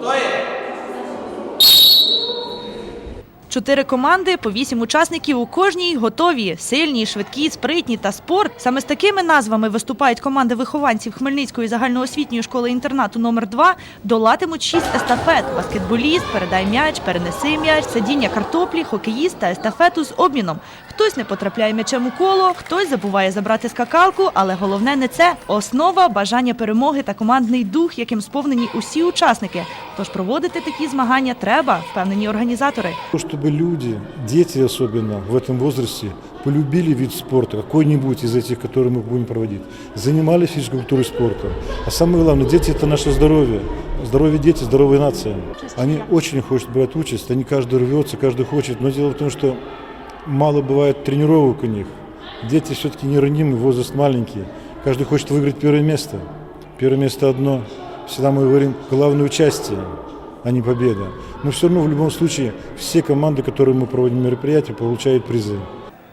Montoya. Чотири команди, по вісім учасників у кожній готові, сильні, швидкі, спритні та спорт. Саме з такими назвами виступають команди вихованців Хмельницької загальноосвітньої школи інтернату номер 2 долатимуть шість естафет: баскетболіст, передай м'яч, перенеси м'яч, садіння картоплі, хокеїст та естафету з обміном. Хтось не потрапляє м'ячем у коло, хтось забуває забрати скакалку, але головне не це основа, бажання перемоги та командний дух, яким сповнені усі учасники. Тож проводити такі змагання треба, впевнені організатори. Чтобы люди, дети особенно в этом возрасте, полюбили вид спорта, какой-нибудь из этих, которые мы будем проводить, занимались физической культурой спорта. А самое главное, дети – это наше здоровье. Здоровье дети, здоровая нация. Они очень хотят брать участь, они каждый рвется, каждый хочет. Но дело в том, что мало бывает тренировок у них. Дети все-таки не ранимы, возраст маленький. Каждый хочет выиграть первое место. Первое место одно. Всегда мы говорим главное участие, а не победа. Но все равно в любом случае все команды, которые мы проводим мероприятия, получают призы.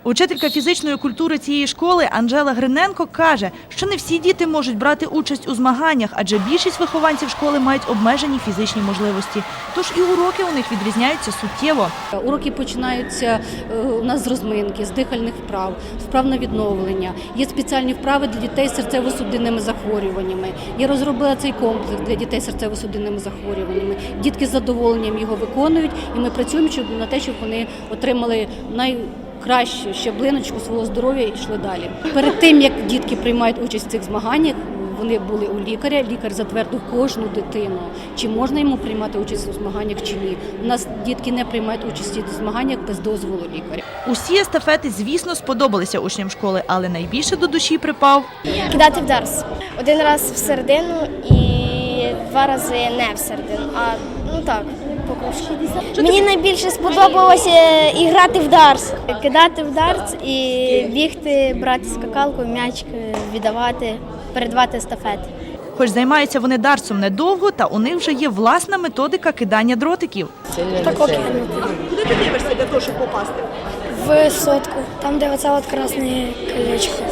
Учителька фізичної культури цієї школи Анжела Гриненко каже, що не всі діти можуть брати участь у змаганнях, адже більшість вихованців школи мають обмежені фізичні можливості. Тож і уроки у них відрізняються суттєво. Уроки починаються е, у нас з розминки, з дихальних вправ, вправ на відновлення. Є спеціальні вправи для дітей з серцево-судинними захворюваннями. Я розробила цей комплекс для дітей з серцево-судинними захворюваннями. Дітки з задоволенням його виконують, і ми працюємо на те, щоб вони отримали найкращу щаблиночку свого здоров'я і йшли далі. Перед тим як дітки приймають участь в цих змаганнях. Вони були у лікаря. Лікар затвердив кожну дитину, чи можна йому приймати участь у змаганнях чи ні. У нас дітки не приймають участі у змаганнях без дозволу лікаря. Усі естафети, звісно, сподобалися учням школи, але найбільше до душі припав кидати в дарс. Один раз всередину і два рази не в всередину. А ну так. Мені найбільше сподобалося і грати в дарс. Кидати в дарс і бігти, брати скакалку, м'яч віддавати, передавати естафети. Хоч займаються вони дарсом недовго, та у них вже є власна методика кидання дротиків. Тако кинути. Куди ти дивишся для того, щоб попасти? В сотку, там де оце от красне колечко.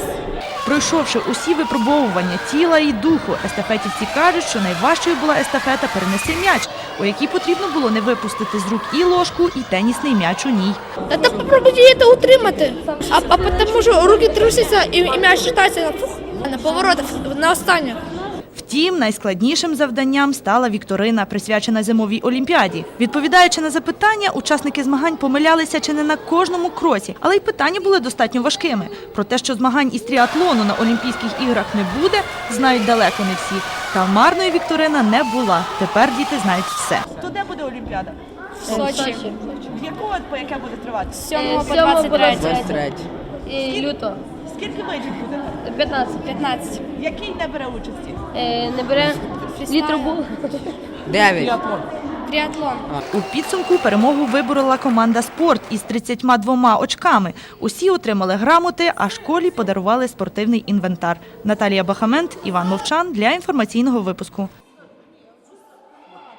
Пройшовши усі випробовування тіла і духу, естафетівці кажуть, що найважчою була естафета перенеси м'яч, у якій потрібно було не випустити з рук і ложку, і тенісний м'яч у ній. Та попробуйте це утримати. А, а тому що руки трусяться і, і м'яч читається на поворотах, на останніх. Втім, найскладнішим завданням стала вікторина, присвячена зимовій олімпіаді. Відповідаючи на запитання, учасники змагань помилялися чи не на кожному кроці, але й питання були достатньо важкими. Про те, що змагань із тріатлону на Олімпійських іграх не буде, знають далеко не всі. Та марною вікторина не була. Тепер діти знають все. То де буде олімпіада? В Сочі. Якого по яке буде тривати? З 7 по 23. І люто. Скільки видів буде? 15. 15. Який не бере участі? Не бере літру був. Дев'ять. Тріатлон. У підсумку перемогу виборола команда спорт із 32 очками. Усі отримали грамоти, а школі подарували спортивний інвентар. Наталія Бахамент, Іван Мовчан для інформаційного випуску.